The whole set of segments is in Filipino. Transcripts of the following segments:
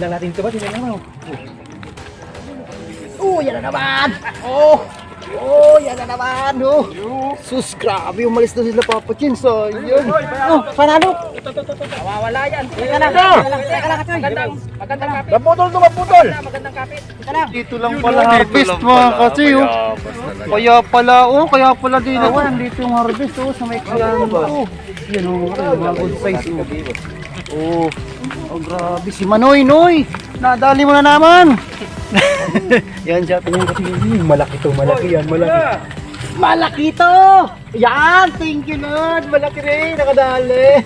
Tingnan natin ito ba? Tingnan naman. Oh, yan na naman! Oh! Oh, yan na naman! Oh! Sus, grabe, umalis na sila Papa Chin. So, yun. Oh, panalo! Mawawala yan. Teka lang, teka lang, teka lang. Magandang, magandang kapit. Naputol to, naputol! Magandang kapit. Teka lang. Dito lang pala harvest mga kasi oh. Kaya pala oh, kaya pala din ako. nandito yung harvest oh, sa may kalan oh. Yan oh, mga good size oh. Oh, oh grabe si Manoy, Noy. Nadali mo na naman. yan siya, tingin ko tingin. Malaki to, malaki yan, malaki. Malaki to! Yan! Thank you Lord! Malaki rin! Nakadali!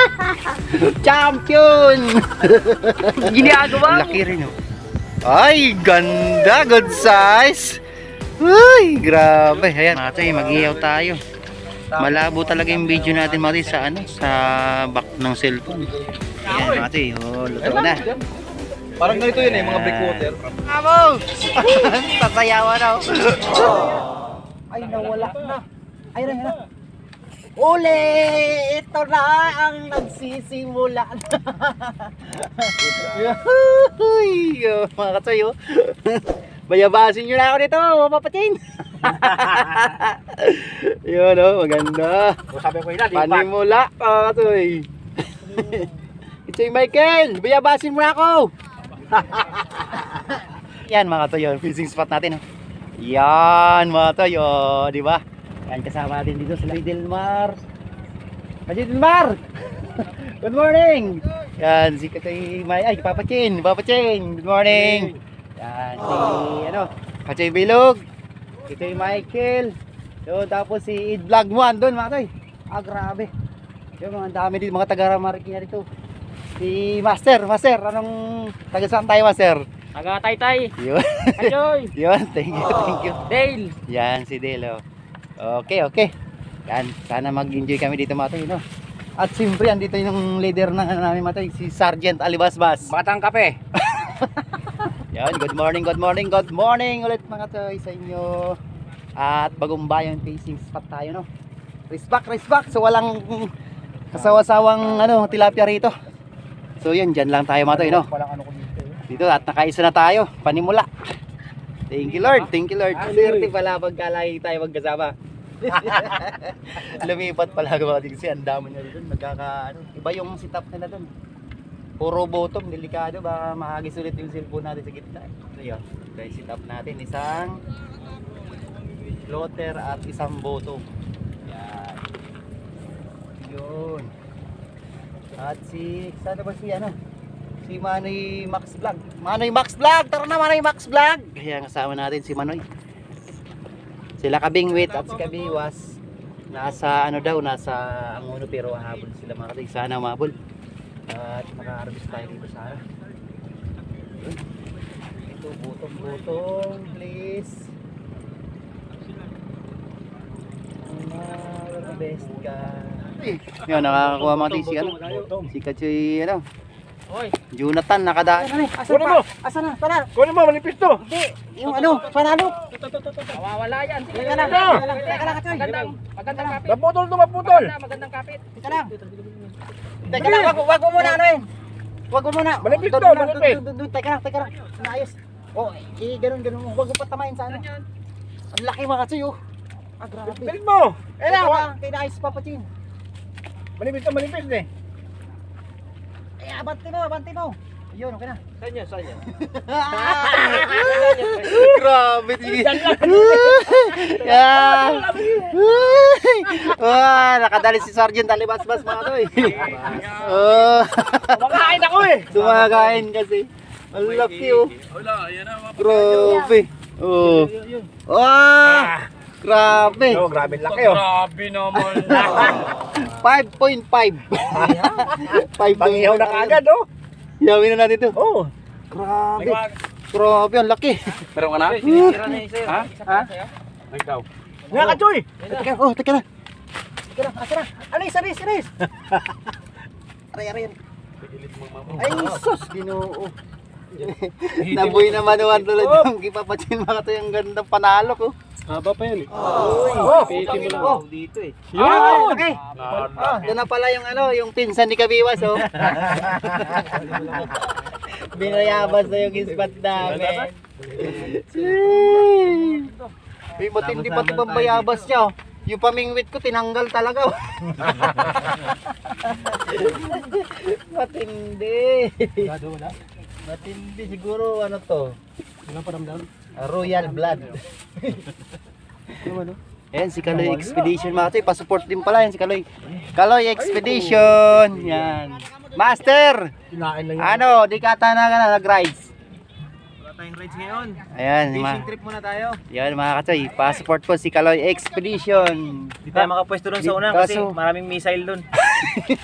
Champion! Ginagawa Laki rin oh. Ay, ganda, good size. Uy, grabe. Ayan, mga tay, mag-iyaw tayo. Malabo talaga yung video natin mga tay, sa ano, sa back ng cellphone. Ayan, mga tay, oh, luto na. Parang ganito yun eh, mga breakwater. Amo! Sasayawan ako. Ay, nawala na. Na, ayun na. Uli! Ito na ang nagsisimula na. Uy, oh, mga katoy, oh. Bayabasin nyo na ako dito, mapapatin. Yun, oh, maganda. O sabi ko yun. Panimula, mga katoy. Ito yung Michael, bayabasin mo na ako. Yan mga oh, fishing spot natin. Oh. Yan mga katoy, oh, di ba? Yan kasama natin dito sa Delmar. Kasi Delmar! Good morning! Yan, si Katoy May, ay, Papa Chin, Papa Chin, good morning! Yan, si, ano, Katoy Bilog, Katoy Michael, yun, tapos si Id Vlog 1 doon, mga toy. Ah, grabe. Yung mga dami dito, mga taga-Marikina dito. Si Master, Master, anong taga saan tayo, Master? Taga Taytay. Yun, Kachoy. yun, thank you, thank you. Dale. Yan, si Delo. Okay, okay. Yan, sana mag-enjoy kami dito mga toy, no? At siyempre, andito yung leader ng ano namin mga toy, si Sergeant Alibasbas. Batang kape. Yan, good morning, good morning, good morning ulit mga toy sa inyo. At bagong bayan facing spot tayo, no? Race back, race back. So walang kasawa-sawang ano, tilapia rito. So yan, dyan lang tayo mga toy, no? Ano dito eh. Dito at nakaisa na tayo, panimula. Thank you Lord, thank you Lord. Swerte pala pagkalay tayo magkasama. Lumipat pala ako mga kasi ang dami nila doon. Magkaka, ano, iba yung setup nila doon. Puro bottom, delikado. Baka mahagis ulit yung cellphone natin sa gitna. So yun, guys, setup natin. Isang floater at isang bottom. Yan. Yun. At si, sana ba si ano? Si Manoy Max Vlog. Manoy Max Vlog! Tara na Manoy Max Vlog! Kaya kasama natin si Manoy. Sila Kabingwit at si Kabiwas. Nasa ano daw, nasa Angono pero habol sila mga kapatid. Sana umabol. At makaharvest tayo dito sa. Yun. Ito, butong-butong, please. Best ka. Yun, nakakakuha mga kapatid si ano. Si Kachoy, ano. Oy. Jonathan, nakadaan. Ano, asan Kunin pa? mo! Asan na? Tara! Kunin mo, manipis to! Hindi! Yung ano, panalo! Mawawala yan. Teka lang, teka lang, Kachoy. Magandang, magandang kapit. Naputol to, maputol! Maganda, magandang kapit. Teka lang. Teka lang, wag, wag mo muna ano yun. Wag mo muna. Malipit Doon, to, malipit. doon. Teka lang, teka lang. Naayos. Oh, eh, ganun, ganun. Wag mo patamayin sa ano. Ang laki mga katsoy, oh. Ah, grabe. Pilit mo! Eh lang, ah, kay naayos pa Chin. Manipis to, manipis eh. Eh, abanti mo, abanti mo. Yun, okay na. Saan yan, saan yan? Grabe di. Yan. Wah, nakadali si Sergeant Alibasbas mga toy. Oh, Kumakain ako eh! dumagain kasi. Ang laki oh. Wala, yan na. Grabe. Oh. Wah, grabe. Oh, grabe laki oh. Grabe naman. 5.5. 5. Pag-ihaw na kagad oh. Yawin na natin to. Oh. Grabe. Grabe, ang laki. Meron ka na? Ha? Ha? Ikaw. Nga ka, Choy! Teka, oh, teka na. Teka lang, asa na. Alis, alis, alis. Aray, aray, aray. Ay, sus. Ginoo. Nabuhay naman naman tulad yung kipapatsin mga to yung gandang panalo ko. Haba pa yan eh. Oh, piti mo lang Oh. dito eh. Ah, okay. Ah, doon na pala yung ano, yung pinsan ni Kabiwas oh. Binayabas na yung spot namin. Uy, matindi pa ito bang bayabas niya. oh. Yung pamingwit ko, tinanggal talaga. oh. matindi. Matindi siguro, ano to? Ano pa ramdam? Royal blood. Ayan, si Kaloy Expedition mga toy. Pasupport din pala yan si Kaloy. Kaloy Expedition. Yan. Master! Ano, di ka na ka na nag-rides. Tayong rides ngayon. Ayan, Fishing trip muna tayo. yan mga katoy. Pasupport po si Kaloy Expedition. Hindi tayo makapwesto doon sa una kasi Kaso- maraming missile doon.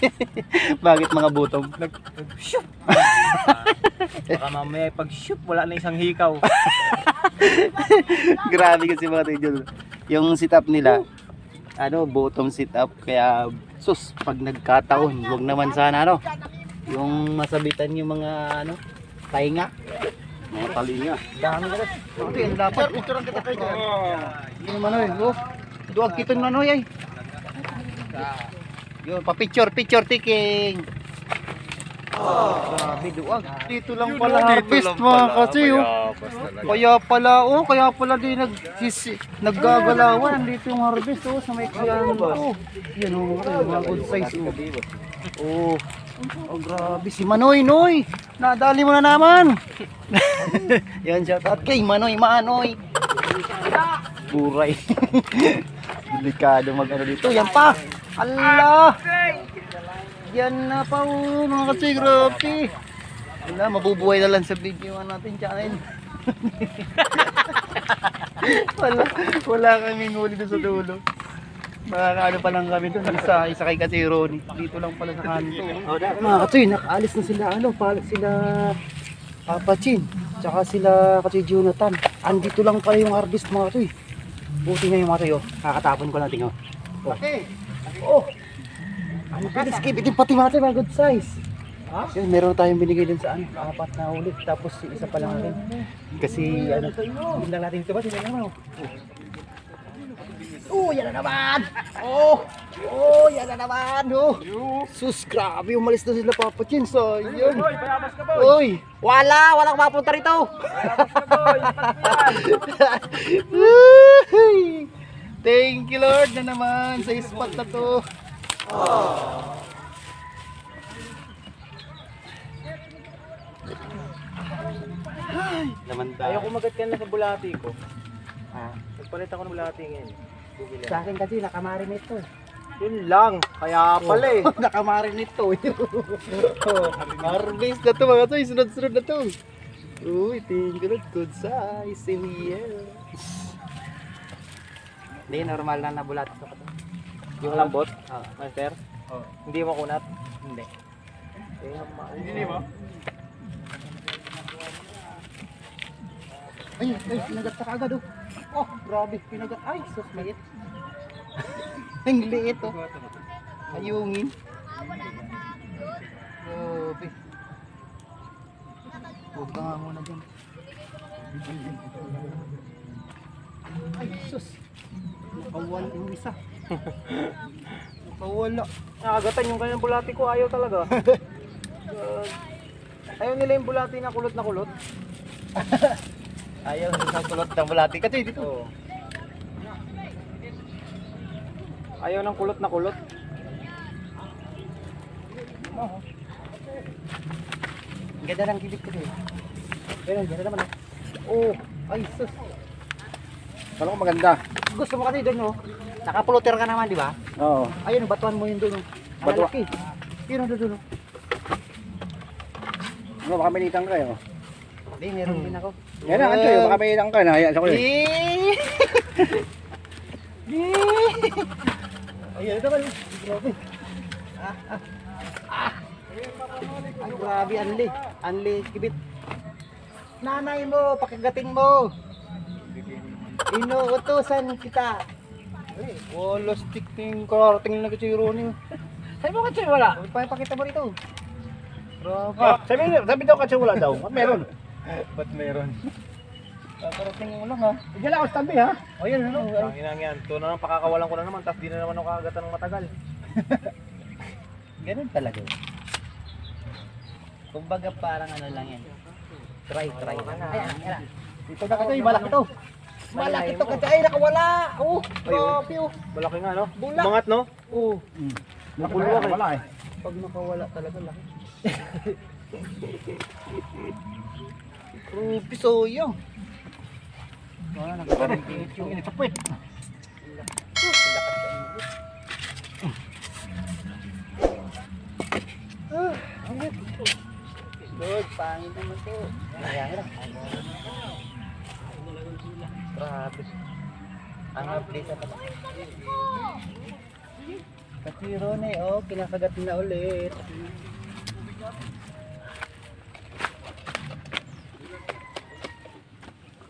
Bakit mga butong? Baka mamaya pag shoot wala na isang hikaw. Grabe kasi mga dyan. Yung sit up nila, ano, bottom sit up. Kaya, sus, pag nagkataon, huwag naman sana, ano, yung masabitan yung mga, ano, tainga. Mga talinga. Dami ka rin. Ito yung dapat. Picture ang kita kayo. Yun naman, oy. Oh, duwag kitong nanoy, ay. Yun, pa-picture, picture taking. Grabe, duwag. Dito lang pala harvest mga kasi, oh. Kaya pala, oh, kaya pala di nag naggagalawan dito yung harvest oh sa may kyan oh. Yan oh, mga good size oh. Oh. Oh, grabe si Manoy, Noy. Nadali mo na naman. Yan shout out kay Manoy, Manoy. Buray. Delikado mag ano dito. Yan pa. Allah. Yan na pa oh, mga kasi grabe. Wala, mabubuhay na lang sa video natin channel. wala, wala kaming huli sa dulo. Makakaano pa lang kami doon. Isa, isa kay kasi Ronnie. Dito lang pala sa kanto. Mga katoy, nakaalis na sila, ano, pala sila Papa Chin. Tsaka sila kasi Jonathan. Andito lang pala yung harvest mga katoy. Buti nga yung mga katoy, oh. Kakatapon ko lang tingnan. Oh. Oh. Ano bilis skip ito pati mga katoy, mga good size. Yun, meron tayong binigay din sa ano, apat na ulit. Tapos isa pa lang rin. Kasi ano, hindi lang natin ito ba? Sila naman. Oh, oh yan na naman! Oh! Oh, yan na naman! Oh! Sus, grabe, umalis na sila Papa Chin. So, yun. Boy, bayabas ka boy. Uy! Wala! Walang mapunta rito! Bayabas ka boy. Thank you Lord na naman sa spot na to. Ay, naman Ayaw kumagat ka na sa bulati ko. Ah, Nagpalit ako ng bulati ngayon. Bumili. sa akin kasi nakamarinate to. eh. Yun lang. Kaya pala eh. nakamarinate to. oh, harvest na to mga to. Sunod-sunod na to. Uy, Lord. Good size in here. Hindi, normal na bulat to. Yung lambot, Ah. master. Oh. Hindi mo kunat. Hindi. Hindi mo? Ay, ay, pinagat ka agad oh. Oh, grabe, pinagat. Ay, sus, maliit. Ang liit oh. Ayungin. Grabe. Huwag ka nga muna dyan. Ay, sus. Nakawala yung isa. Nakawala. Nakagatan yung kanyang bulati ko. Ayaw talaga. Uh, ayaw nila yung bulati na kulot na kulot. Ayaw, sa tulot ng bulati ka dito. Oo. Ayaw ng kulot na kulot. Ang ganda ng gilid ko din. Pero ganda naman oh. Oh, ay sus. Ano ko maganda? Gusto mo kasi doon oh. Nakapuluter ka naman, di ba? Oo. Ayun, batuan mo yun doon. Oh. Ang Batua- lalaki. Yun doon doon. oh. Ano, baka may nitang kayo. Hindi, meron din ako. Yan na, Anchoy, baka may nitang kayo. Nahaya sa ko. Eh. Ayun, ito naman. Grabe. Ah, ah. Ah. Ay, grabe, Anli. Anli, kibit. Nanay mo, pakagating mo. Inuutosan kita. Wala stick ng karating na kasi Ronnie. Sabi mo kasi wala. Pakita mo rito. Grabe. Ah, sabi, sabi daw kasi wala daw. Meron. Ba't meron? Karating mo lang ha. Diyan ako sa tabi ha. O yan, ano? Ang inang yan. Ito na lang pakakawalan ko na naman. Tapos di na naman ako kagatan ng matagal. Ganun talaga. Kumbaga parang ano lang yan. Try, try. Ay, ay, ay. Ito na kasi, malaki to. Malaki to kasi, ay, nakawala. Oh, grabe, oh. Malaki nga, no? Bulak. Mangat, no? Oh, Nakuluwak, eh. Wala eh. pag nakawala talaga laki. Rupi, soyong. Wala, nagkakarang Yung init sa puwet. Lord, pangit naman to. Na. Grabe. Ang update sa pala. Katiro na eh, oh, kinakagat na ulit.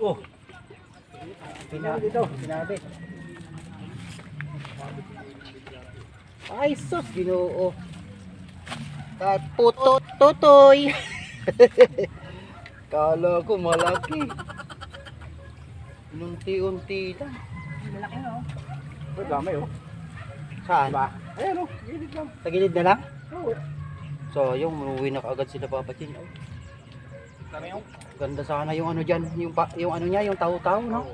Oh. Pinabi ito, pinabi. Ay, sus, ginoo. At puto, tutoy. Kala ko malaki. Unti-unti lang. Ang dami oh. Saan? Diba? Ayan oh. Gilid lang. Sa gilid na lang? Oo. So, yung umuwi na kaagad sila papatin. Ay, Dami oh. Ganda sana yung ano dyan, yung, pa, yung ano niya, yung tao-tao, no?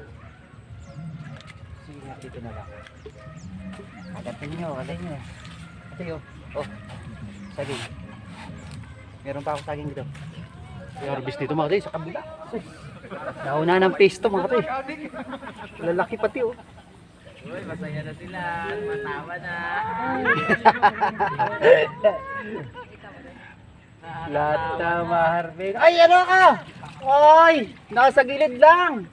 Sige, dito na lang. Agatin nyo, agatin nyo. Ito yun. Oh, saging. Meron pa ako saging dito. May harvest dito mga tayo sa kabila. Nauna ng pesto mga tayo. Lalaki pati oh. Uy, masaya na sila. Matawa na. Lahat na ma-harvest. Ay, ano ka? Ay, nasa gilid lang.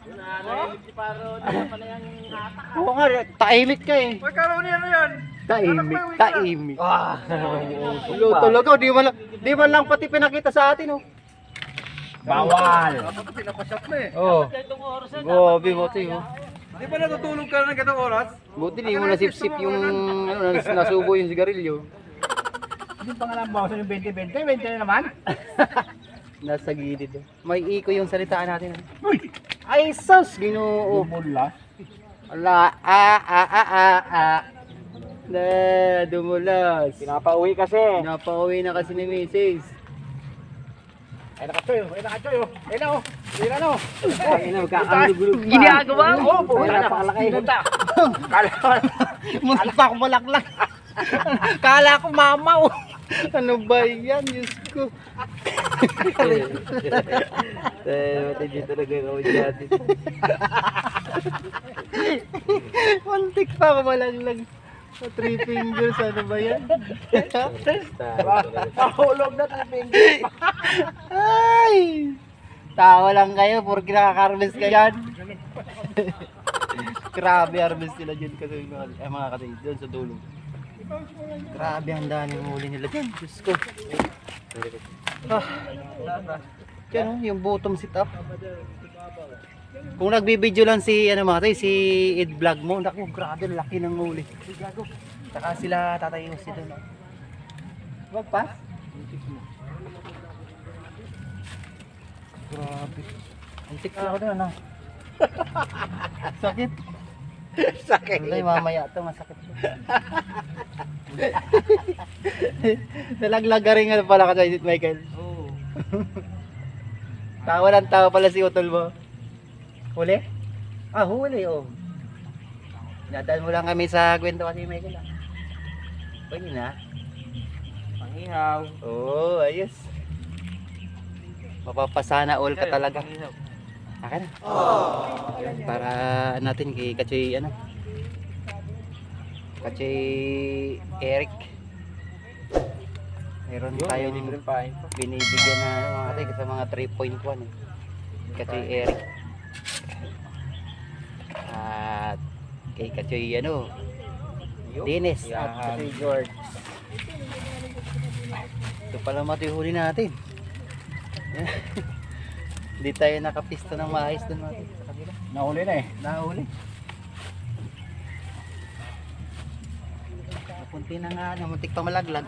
Oo nga, taimik ka eh. Uy, karoon yan yan. Taimik, taimik. Ah, Ulo talaga, di man, lang- di man lang pati pinakita sa atin, oh. Bawal. Dapat pinapasyap na eh. Oh. Gobi mo tayo. Di ba natutulog ka ng ganong oras? Buti di mo nasip-sip yung ano, nas- nasubo yung sigarilyo. Hindi pa nga lang bawasan yung 20-20. 20 na naman. Nasa gilid. oh. May iko yung salitaan natin. oh. Uy. Ay, sus, ginoo. Bumula. Ala, a, a, a, a, a. Na, dumulas. Pinapauwi kasi. Napauwi na kasi ni Mrs. Ay nakachoy oh. Ay nakachoy oh. Ay na oh. Ay na oh. Ay, na, magkakalugulog pa. Ginagawa mo? Oo, pumunta na. Napakalaki. Pumunta. Kala ko. Ako malaklang. Kala ko mamaw. Ano ba yan? Diyos ko. Eh, matindi talaga ako dyan. Muntik pa ako malaklang. Sa three fingers, ano ba yan? Nahulog na taping. Ay! Tawa lang kayo, porque nakaka-harvest ka yan. Grabe harvest nila dyan kasi mga, eh, mga kasi doon sa dulo. Grabe ang daming huli nila dyan. Diyos ko. Ah. Yan oh, yung bottom sit up. Kung nagbibideo lang si ano mga tayo, si Ed Vlog mo, naku, grabe laki ng huli. Saka sila tatay si doon. Wag pa. Grabe. Antik ako doon, ano? Sakit. Sakit. Wala, mamaya to masakit. Nalaglag ka rin nga pala ka sa Michael. Oo. Tawa lang tawa pala si Utol mo. Huli? Ah, huli oh. Nadal mo lang kami sa kwento kasi Michael ah. Pwede na. Pangihaw. Oo, oh, ayos. Mapapasana all ka talaga. Aka na. Yan, Para natin kay Kachoy ano. Kachoy Eric. Meron tayong binibigyan na ano, mga tayo sa mga 3.1 eh. Kachoy Eric. At kay Kachoy ano. Dennis at Kachoy George. Ito pala mati huli natin. Hindi tayo nakapista ng maayos doon natin sa kabila. Nahuli na eh. Nahuli. Napunti na nga, namuntik pa malaglag.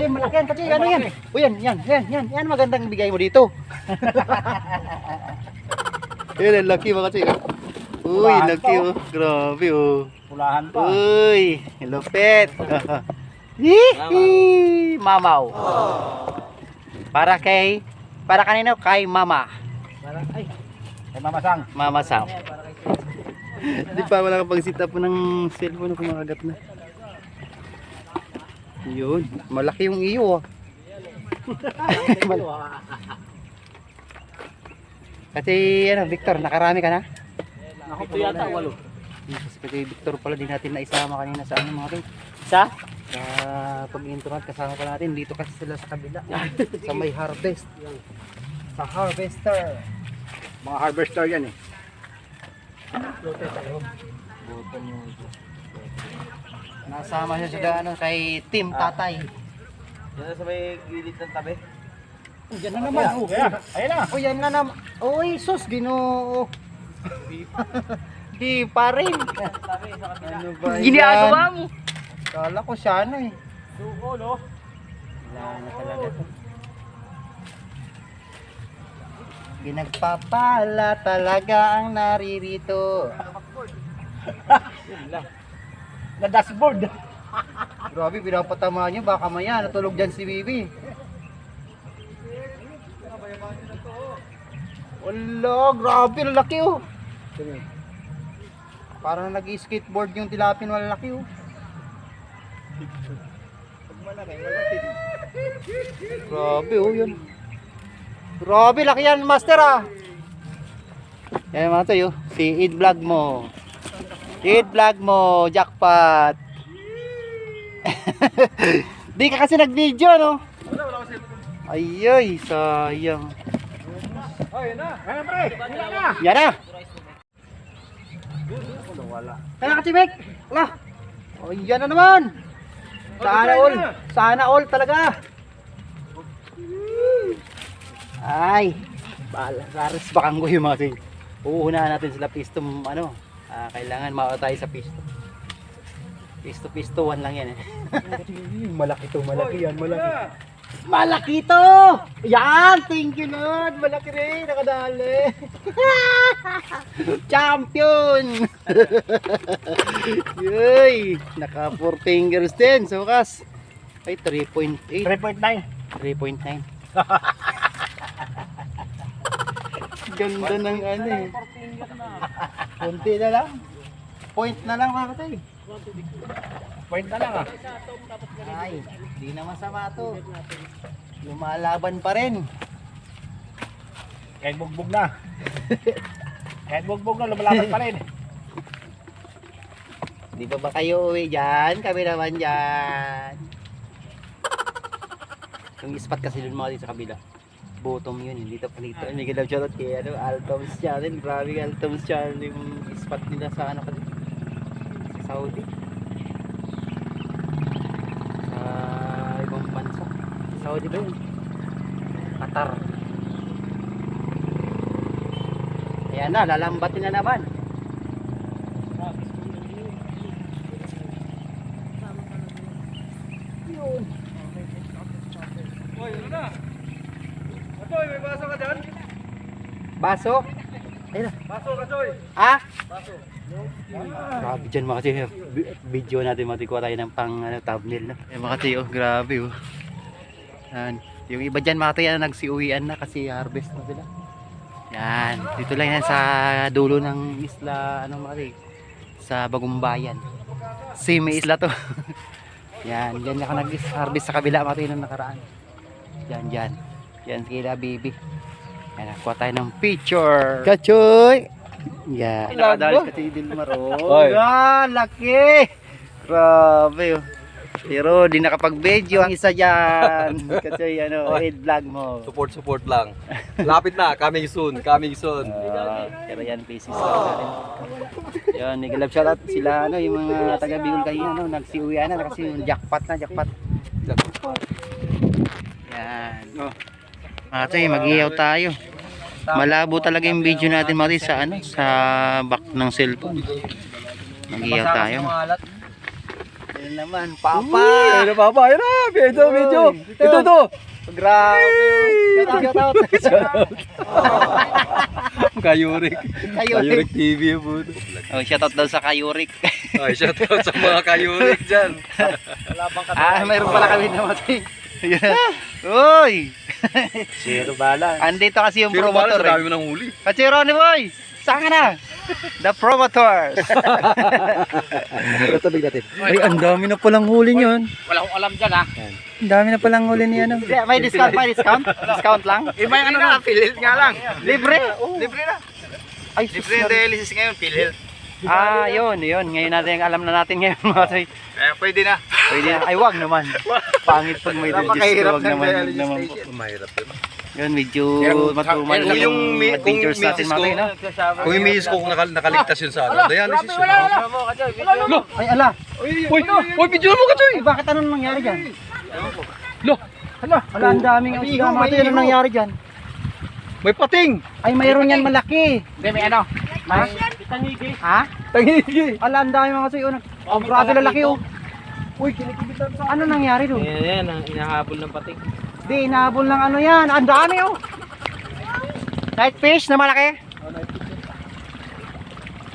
Ayun, malaki yan, kasi ano yan. O yan, yan, yan, yan, yan, magandang bigay mo dito. Yan, ang laki mga kasi. Uy, Wala laki to. oh. Grabe oh. Pulahan pa. Uy, lupit. Hihi, mamaw. Para kay, para kanino? Kay Mama. Para, ay, Kay Mama Sang. Mama Sam. Di pa wala kapag sit up ng cellphone kung makagat na. Yun, malaki yung iyo ah. Kasi ano, Victor, nakarami ka na? ito yata walo. Kasi Victor pala din natin naisama kanina sa ano mga kay. Sa? Sa pag-intro natin, kasama pa natin dito kasi sila sa kabila. sa may harvest. Sa harvester. Mga harvester yan eh. Nasama siya sa ano, kay Team Tatay. Yan sa may gilid ng tabi. Diyan na naman. Oh, kaya, ayun na. O yan na naman. Uy, sus, ginoo. Di pa rin. Ano ba Ginagawa mo? Kala ko siya ano eh. Suko, no? Wala na talaga to. Ginagpapala talaga ang naririto. Na dashboard. Grabe, pinapatama niyo. Baka maya, natulog dyan si Bibi. Wala, grabe, lalaki oh. Parang nag-skateboard yung tilapin, lalaki oh. Grabe oh, yun. Grabe, laki yan, master ah. Yan mga tayo, si Id Vlog mo. Id Vlog mo, jackpot. Di ka kasi nag-video, no? Ayoy, sayang. Oh, yun na. Ayun pre. Wala na. Yan na. Kaya ka, Chimik. Wala. O, yan na naman. Sana all. Sana all talaga. Ay. Bala. Raris bakang ko yung mga ting. Uuunahan natin sila pisto, ano. ah, kailangan mauna tayo sa pisto. Pisto, pisto, one lang yan eh. malaki to, malaki yan, malaki. Malaki to! Yan! Thank you Lord! Malaki rin! Nakadali! Champion! Yay! Naka 4 fingers din sa wakas. Ay, 3.8. 3.9. 3.9. Ganda ng ano eh. Kunti na lang. Point na lang mga katay. Point na lang ah. Ay, di na masama to. Lumalaban pa rin. Kahit bugbog na. Kahit bugbog na, lumalaban pa rin. Di ba ba kayo uwi dyan? Kami naman dyan. Yung spot kasi dun mga dito sa kabila. Bottom yun, hindi to palito. Hindi ka daw shoutout kay ano, Altoms Channel. Grabe Altoms Channel yung spot nila sa ano kasi. Sa Saudi. Sa ibang bansa. Sa Saudi ba yun? Qatar. Ayan na, lalambatin na naman. Hoy, ano na? Atoy, may baso ka dyan? Baso. Ayun na. Baso ka, Toy. Ah? Baso. Grabe dyan mga kasi video natin matikuha tayo ng pang ano, thumbnail na. Eh mga tiyo, grabe oh. Yan. Yung iba dyan mga tiyo nagsiuwian na kasi harvest na sila. Yan. Dito lang yan sa dulo ng isla, ano mga tiyo, sa Bagumbayan. Same isla to. yan, dyan ako nag-harvest sa kabila mga tiyo nung nakaraan. Yan, dyan. Yan, kila baby. Yan, nakuha tayo ng picture. Kachoy! Yan. Nakadalis kasi Dilmar. Oh, yan, laki! Grabe. oh. Pero di nakapag-video ang isa dyan. Kasi ano, head vlog mo. Support, support lang. Lapit na, coming soon, coming soon. Ah, pero yan, places lang natin. Yan, nag-love shoutout sila, ano, yung mga taga Bicol kayo, ano, nagsiuwian na kasi yung jackpot na, jackpot. Yan. Oh. Ate, mag-iyaw tayo. Malabo talaga yung video natin mati sa ano, sa back ng cellphone. Mag-iyaw tayo. Yan naman, papa. Ayun na, papa, ayun na, video, video. Ito. Ito, to. Grabe. Shout out, shout out. Kayurik. Kayurik. TV puto. Oh, shout out daw sa Kayurik. Ay, shout out sa mga kayurik dyan. ah, mayroon pala kami namatay. Yan. Uy! Zero bala. Andito kasi yung bala, promotor dami eh. mo ng huli. Kasi Ronnie Boy, saan ka na? The promoters. Tatabig natin. Ay, ang dami na palang huli niyon. Wala akong alam dyan ha. Ang dami na palang huli ni ano. may discount, may discount? Discount lang? Iba yung ano na, pilit nga lang. Libre? Libre na. Ay, Libre yung dialysis ngayon, pilit. Ah, yun, yun. Ngayon natin, alam na natin ngayon mga kasi. Eh, pwede na. Pwede na. Ay, wag naman. Pangit pag may register. Napakahirap Wag ng naman. wag naman. Mahirap yun. Yun, medyo matumal lang yung adventures natin mga tayo, no? Kung yung misis ko kung nakal nakaligtas yun sa ano, dialysis yun. Ay, ala. Uy, uy, video mo ka, bakit anong nangyari dyan? Lo, Ala, ang daming ang mga tayo. Anong nangyari dyan? may pating! Ay, mayroon yan malaki. Hindi, may ano. Ha? Ha? Tangigi! Ala, ang dami mga tayo. Oh, grabe lalaki oh. Uy, kinikibitan sa... Ano nangyari doon? Yan, yan, ang inahabol ng pating. Di, inahabol ng ano yan. Ang dami oh. Night fish na malaki.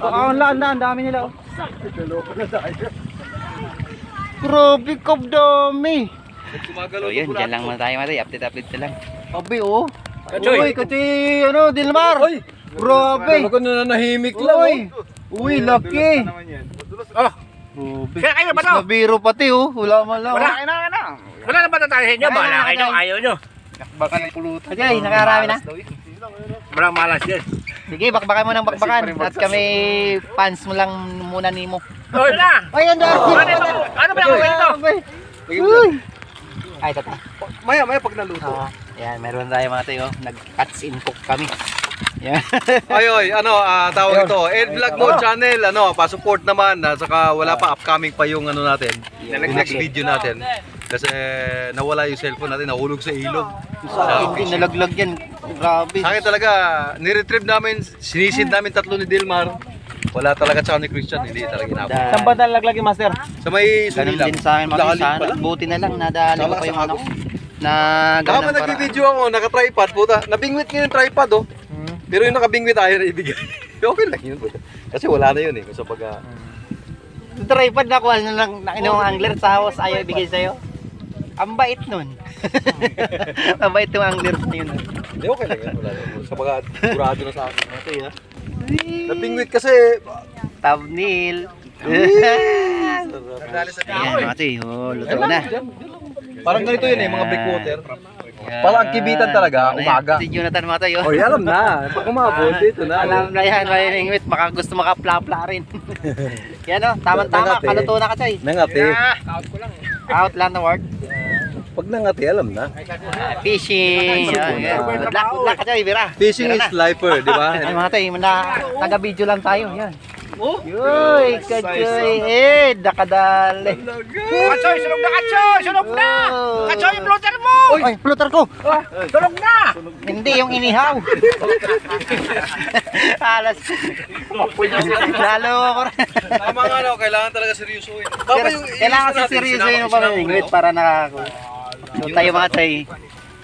Oo, ang la- ang dami nila oh. Grabe ka dami. So yun, dyan lang muna tayo mga tayo. Update-update na lang. Abi oh. Kachoy. Uy, kati ano, Dilmar. Uy! Grabe. Ako na nanahimik Uy. lang. oh. Uy, laki. Oh, Grabe. kaya kayo ba to? Nabiro pati oh. Wala man lang. Wala. oh. na, na. Wala na ba? Wala Bahala na, kayo, Jay. ayaw nyo. Baka ng pulutan. Okay, nakarami na. Parang malas yan. Sige, bakbakan mo ng bakbakan. At kami fans mo lang muna ni mo. Oh, na. Ay. Ano? Ano ba yung kwento? Uy. Ay, tata. Maya, maya pag naluto. Oo. Yan, meron tayo mga tayo. Nag-cuts in cook kami. Yan. Ay, oy, ano, ah, tawag ito, Ed Vlog Mo Channel, ano, pa-support naman, at saka wala pa, upcoming pa yung ano natin, yung next video natin. Kasi nawala yung cellphone natin, nahulog sa ilog. Sa akin din nalaglag yan. Grabe. Sa akin talaga, niretrieve namin, sinisid namin tatlo ni Dilmar. Wala talaga tsaka ni Christian, hindi talaga inabot. Saan ba nalaglag yung master? Sa may Ganun sunilang. din sa akin pala. Buti na lang nadali ko Sala pa sa yung ano. hagos. Na ganun para. nagbibideo ako, naka-tripod, puta, nabingwit nga yung tripod, oh. Pero yung nakabingwit ayaw na ibigay. okay lang yun, puta. Kasi wala na yun eh, sa pag... Yung tripod na kuha na lang na inong angler sa house ayaw ibigay sa'yo. Ang bait nun. Ang bait yung angler na yun. Hindi, okay lang yan, wala na. Sa pag sigurado na sa akin. Okay, ha? Nabingwit kasi, Thumbnail. Nadali sa Ayan mga toy. Oh, luto na. Parang ganito yun eh, mga breakwater. Parang ang kibitan talaga, umaga. Si Jonathan mga toy. oh. Oh, alam na. Pag umabot, dito na. Alam na yan, may ingwit, baka gusto makapla-pla rin. yan o, tama-tama, kaluto na ka, Choy. Nangati. Out lang na word. Pag nangati, alam na. Ah, fishing. Good luck, good luck ka, Choy, bira. Fishing is lifer, di ba? Ay na, taga-video lang tayo. Yan. Yoy, kachoy, eh, dakadali. Kachoy, sunog na kachoy! Sunog na! Oh. Kachoy, yung floater mo! Ay, plutar ko. Sunog na! Hindi, yung inihaw. Alas. Lalo ko rin. Tama nga no, kailangan talaga seryosohin. Dapat yung Kailangan kasi seryoso yun pa rin ingwit para nakako. So tayo mga tay,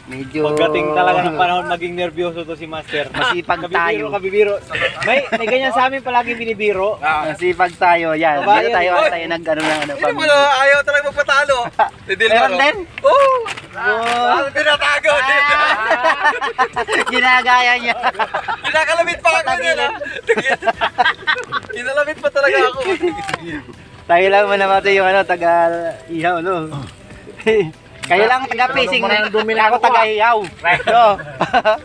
medyo Pagdating talaga ng panahon maging nervyoso to si master. masipag tayo. Kabibiro, kabibiro. May, may ganyan sa amin palagi binibiro. Masipag tayo. Yan, Babae dito tayo tayo nag ano ng ano. Hindi mo na ayaw talaga magpatalo. Hindi Meron din? Oo! Oh, Ah, pinatago din. ginagaya niya. Kinakalamit pa ako din ha. Kinalamit pa talaga ako. Tayo lang muna natin yung ano, taga ihaw, no? Kayo lang taga fishing na ako taga ihaw. No.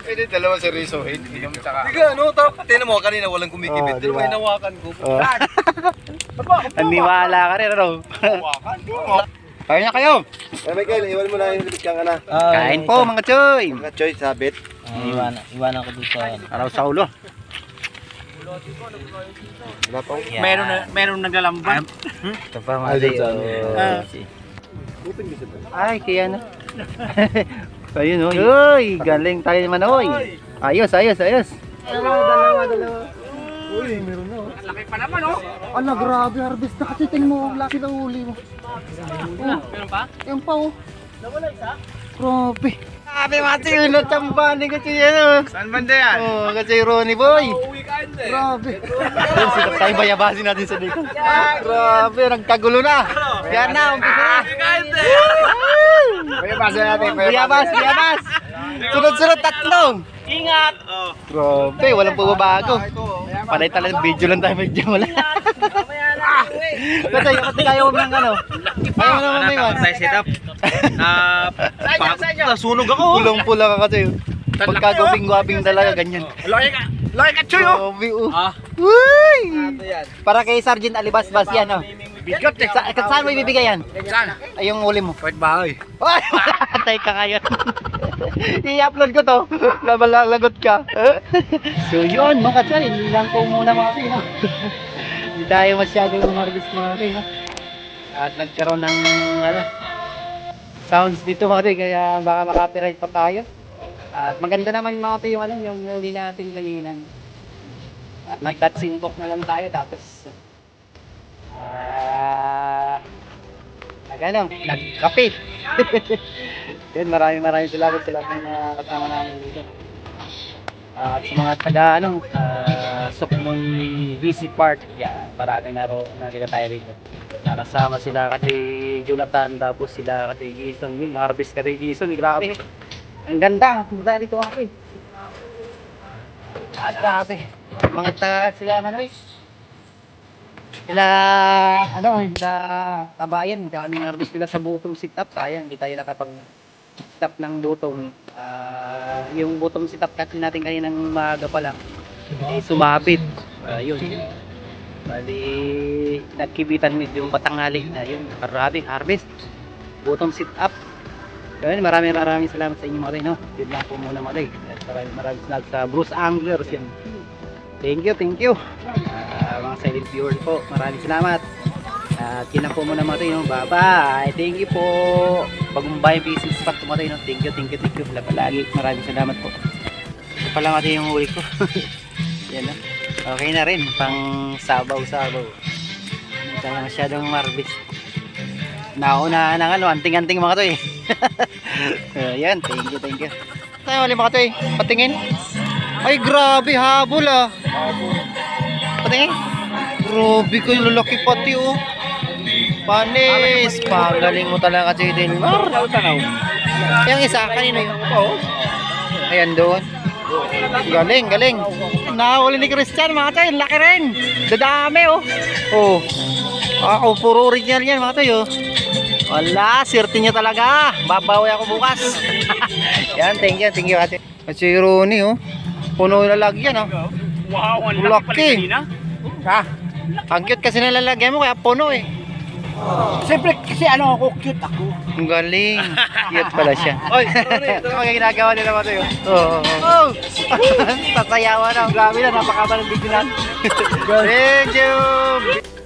Pwede dalawa seryosohin. Hindi ka ano, tap. Tinan mo kanina walang kumikibit. Oh, Pero may nawakan ko. Oh. Aniwala ka rin, ano? Kain na kayo. Eh, Michael, iwan mo na yung libit kang ana. Kain po, mga choy. Mga choice, sabit. Iwanan, iwanan ko doon sa... Araw sa ulo. Meron na, meron naglalamban. Ito pa, sa ano. Ay, kaya na. Ayun, oy. Uy, galing tayo naman, oy. Ayos, ayos, ayos. Dalawa, dalawa. Uy, meron na. oh. Laki pa naman, oh! Ano, grabe, harvest na kasi. Tingin mo, ang laki na huli mo. Meron pa? yan pa oh. Nawala isa? Grabe. Sabi mati, unot ang bani ko siya, ano. Saan banda yan? Oh, kasi Ronnie boy. Uwi ka hindi. Grabe. Tayo bayabasin natin sa dito. Grabe, nagkagulo na. Yan na, umpisa na. Basa natin, Bayabas, bayabas. Sunod-sunod tatlo. Ingat! Grabe, walang pagbabago. Panay talaga video lang tayo medyo wala. Kasi kasi kaya mo ng ano. Ayaw mo naman may one. Tayo setup. Na pagod na sunog ako. Pulang-pula ka kasi. Pagka gawing-gawing talaga ganyan. Laki ka! Laki ka, Choy, oh! Grabe, oh. Uy! Para kay Sergeant Alibasbas yan, oh. Bigot, eh! Sa, saan mo ibibigay yan? Saan? Ay, yung huli mo. Kahit bahay. Ay, patay ka ngayon. I-upload ko to. Lagot ka. so yun, mga katsal, hindi lang po muna mga katsal. no? Hindi tayo masyadong umargis mga katsal. no? At nagkaroon ng ano, sounds dito mga katsal, kaya baka makapiright pa tayo. At maganda naman mga katsal yung ano, yung huli natin kanina. At nag-cutscene book na lang tayo, tapos ah nag ano, nagkapit. Yun, maraming maraming salamat sa lahat ng mga kasama namin dito. Ah, at sa mga taga ano, uh, Sukmon VC Park, yan, parating na ro, nakita tayo rito. Nakasama sila kasi Jonathan, tapos sila kasi Jason, yun, harvest kasi Jason, grabe. Ang ganda, punta dito ako eh. Ah, grabe. Mga taga sila, ano eh. Sila, ano, sila kabayan, kami harvest nila sa butong sit up, sayang, hindi tayo nakapag sit up ng butong. Ah, yung butong sit up natin natin kaninang maaga pa lang, eh, sumabit. Ah, yun. Bali, nagkibitan medyo patanghali na yun, maraming harvest. Butong sit up. Yun, maraming maraming salamat sa inyo mga tayo, no? Yun lang po muna mga tayo. Maraming maraming salamat sa Bruce Anglers yan. Thank you, thank you. Ah, mga silent viewer po, maraming salamat. At yun lang po muna mga tayo, no? Bye-bye. Thank you po. Pagumbay business spot po mga tayo? Thank you, thank you, thank you. Wala palagi. Maraming salamat po. Ito pala mga tayo yung huli ko. yan no? Okay na rin, pang sabaw-sabaw. Hindi tayo masyadong marbis. Nauna ng ano, anting-anting mga to eh. Ayan, thank you, thank you. Tayo ulit mga eh. Patingin. Ay, grabe, habol ah. Patingin. Grabe ko yung lalaki pati oh. Panis, pagaling mo talaga si Delmar. Yung isa, kanino yun? Ayan doon. Galing, galing. Nahuli ni Christian mga tayo, laki rin. Dadami oh. Oh. Ah, oh, puro original yan mga tayo. Wala, sirti niya talaga. Babawi ako bukas. yan, thank you, thank you ate. At si Ronnie oh. Puno na lagyan oh. Wow, ang Laki. Ha? Ang cute kasi nalalagyan mo kaya puno eh. Siyempre, kasi ano ako, cute ako. Ang galing. Cute pala siya. Oy. Ito mga ginagawa nila mga tayo. Oo. Oh, Tasayawa na. Grabe na. Napakaba ng video natin. Thank you.